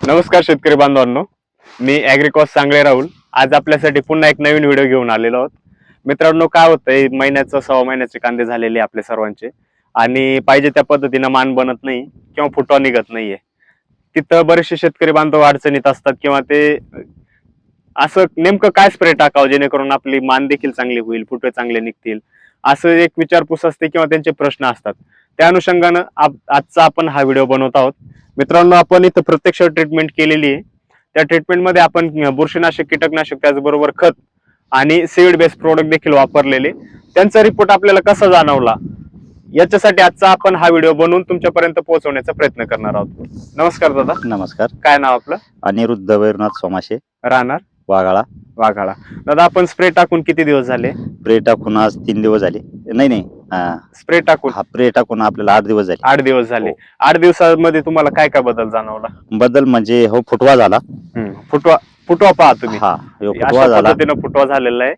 नमस्कार शेतकरी बांधवांनो. मी ॲग्रिकॉस सांगळे राहुल. आज आपल्यासाठी पुन्हा एक नवीन व्हिडिओ घेऊन आलेलो आहोत. मित्रांनो काय होतंय? महिन्याचं सव्वा महिन्याचे कांदे झालेले आपले सर्वांचे. आणि पाहिजे त्या पद्धतीनं मान बनत नाही किंवा फुटवा निघत नाहीये. तिथं बरेचसे शेतकरी बांधव अडचणीत असतात किंवा ते असं नेमकं काय स्प्रे टाकावं जेणेकरून आपली मान देखील चांगली होईल फुटवे चांगले निघतील? असं एक विचारपूस असते किंवा त्यांचे प्रश्न असतात. त्या अनुषंगानं आजचा आपण हा व्हिडिओ बनवत आहोत. मित्रांनो आपण इथं प्रत्यक्ष ट्रीटमेंट केलेली आहे. त्या ट्रीटमेंटमध्ये आपण बुरशीनाशक कीटकनाशक त्याचबरोबर खत आणि सीड बेस्ड प्रोडक्ट देखील वापरलेले. त्यांचा रिपोर्ट आपल्याला कसा जाणवला? याच्यासाठी आजचा आपण हा व्हिडिओ बनवून तुमच्यापर्यंत पोहोचवण्याचा प्रयत्न करणार आहोत. नमस्कार दादा. नमस्कार. काय नाव आपलं? अनिरुद्ध वैरनाथ सोमाशे. राहणार? वाघाळा. वाघाळा. दादा आपण स्प्रे टाकून किती दिवस झाले? प्रे टाकून आज तीन दिवस झाले. नाही नाही. हा, स्प्रे टाकून? हा प्रे टाकून आपल्याला आठ दिवस झाले. आठ दिवस झाले. हो. आठ दिवसामध्ये तुम्हाला काय काय बदल जाणवला? बदल म्हणजे हो फुटवा झाला. फुटवा फुटवा पहा तुम्ही. हा फुटवा अशा झाला. पद्धतीनं फुटवा झालेला आहे.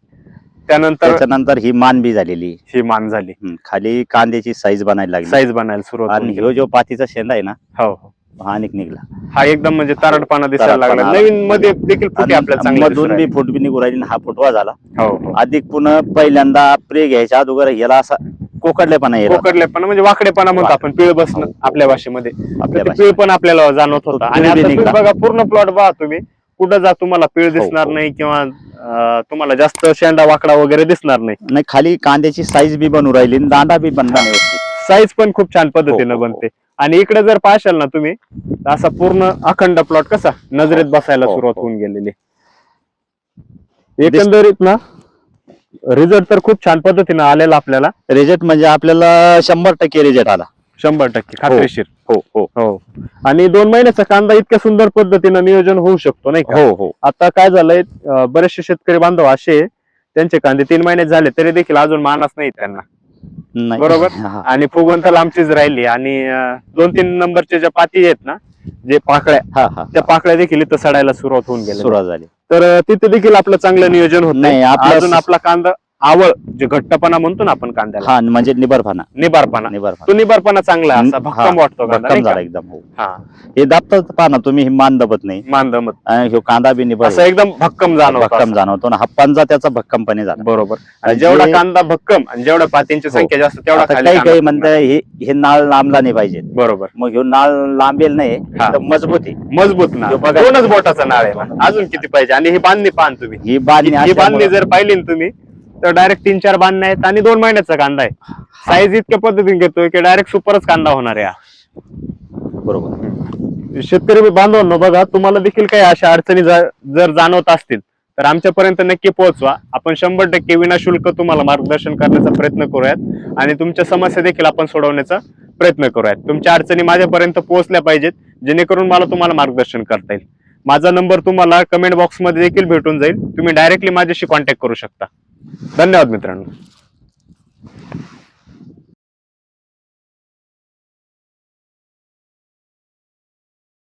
त्यानंतर त्याच्यानंतर ही मान बी झालेली. ही मान झाली. हम्म, खाली कांद्याची साईज बनायला लागली. साईज बनायला सुरुवात आणि होऊन ह्यो गेली. जो पातीचा शेंडा आहे ना हो हो. हा अनेक निघला. हा एकदम म्हणजे तारडपाना दिसायला लागला. नवीन मध्ये देखील फुटे आपल्याला आणि चांगले दिसू मधून बी राहिले. फुट बी निघू राहिली आणि हा फुटवा झाला. हो हो. अधिक पुन्हा पहिल्यांदा प्रे घ्यायच्या अगोदर याला असा कोकडलेपणा कोकडलेपणा म्हणजे वाकडेपणा म्हणतो आपण पिळ बसणं हो. आपल्या भाषेमध्ये आपल्या. पिळ पण आपल्याला जाणवत होता आणि आता तुम्ही. बघा पूर्ण प्लॉट पहा तुम्ही कुठं जा तुम्हाला पिळ हो, दिसणार हो. नाही किंवा तुम्हाला जास्त शेंडा वाकडा वगैरे दिसणार नाही नाही खाली कांद्याची साईज बी बनू राहिली दांडा बी बनला. साईज पण खूप छान पद्धतीनं. बनते आणि इकडे जर पाहशाल ना तुम्ही असा पूर्ण अखंड प्लॉट कसा नजरेत बसायला सुरुवात. होऊन गेलेली एकंदरीत ना रिझल्ट तर खूप छान पद्धतीनं आलेला आपल्याला. रिजेक्ट म्हणजे आपल्याला शंभर टक्के रिजेक्ट आला. शंभर टक्के खात्रीशीर हो हो हो. आणि दोन महिन्याचा कांदा इतक्या सुंदर पद्धतीनं नियोजन होऊ शकतो नाही का? हो हो. आता काय झालंय अं, बरेचसे शेतकरी बांधव असे आहे, त्यांचे कांदे तीन महिने झाले तरी देखील अजून मानच नाही त्यांना. नाही. बरोबर. हा. आणि फुगवंत लांबचीच राहिली आणि अं, दोन तीन नंबरच्या ज्या पाती आहेत ना जे पाकळ्या हा हा. त्या पाकळ्या देखील इथं सडायला सुरुवात होऊन गेल्या. सुरुवात झाली. तर तिथे देखील आपलं चांगलं नियोजन होत नाही, आपलं- अजून आपला कांदा आवळ जे घट्टपणा म्हणतो ना आपण कांद्याला. हा म्हणजे निबरफाना निबारपणा निबरफाना तो निबारपणा चांगला असा भक्कम वाटतो कांदा भक्कम नाही झाला का? एकदम हो. हा. हे दाबतात पहा ना तुम्ही हे मान दबत नाही. मान दमत आणि ह्यो कांदा बी निबर असं एकदम भक्कम जाणवतो भक्कम असं. जाणवतो ना. हा पंजा त्याचा भक्कमपणे झाला. बरोबर. आणि जेवढा जे- कांदा भक्कम आणि जेवढ्या पातींची हो. संख्या जास्त तेवढा आता खाली काही कांदा काही. म्हणताय हे हे नाळ लांबला नाही पाहिजे. बरोबर. मग ह्यो नाळ लांबेल नाही हा. मजबूत आहे. मजबूत ना बघा. दोनच बोटाचा नाळ आहे ना अजून किती पाहिजे? आणि ही बांधणी पान तुम्ही. ही बांधणी ही बांधणी असल्यामुळं- जर पाहिली ना तुम्ही तर डायरेक्ट तीन चार बांधण्या आहेत आणि दोन महिन्याचा कांदा आहे. साईज इतक्या पद्धतीने घेतोय की डायरेक्ट सुपरच कांदा होणार आहे हा. बरोबर. शेतकरी बांधवांनो बघा तुम्हाला देखील काही अशा अडचणी जा- जर जाणवत असतील तर आमच्यापर्यंत नक्की पोहोचवा. आपण शंभर टक्के विनाशुल्क तुम्हाला मार्गदर्शन करण्याचा प्रयत्न करूयात आणि तुमच्या समस्या देखील आपण सोडवण्याचा प्रयत्न करूयात. तुमच्या अडचणी माझ्यापर्यंत पोहोचल्या पाहिजेत जेणेकरून मला तुम्हाला मार्गदर्शन करता येईल. माझा नंबर तुम्हाला कमेंट बॉक्समध्ये देखील भेटून जाईल. तुम्ही डायरेक्टली माझ्याशी कॉन्टॅक्ट करू शकता. धन्यवाद मित्रांनो.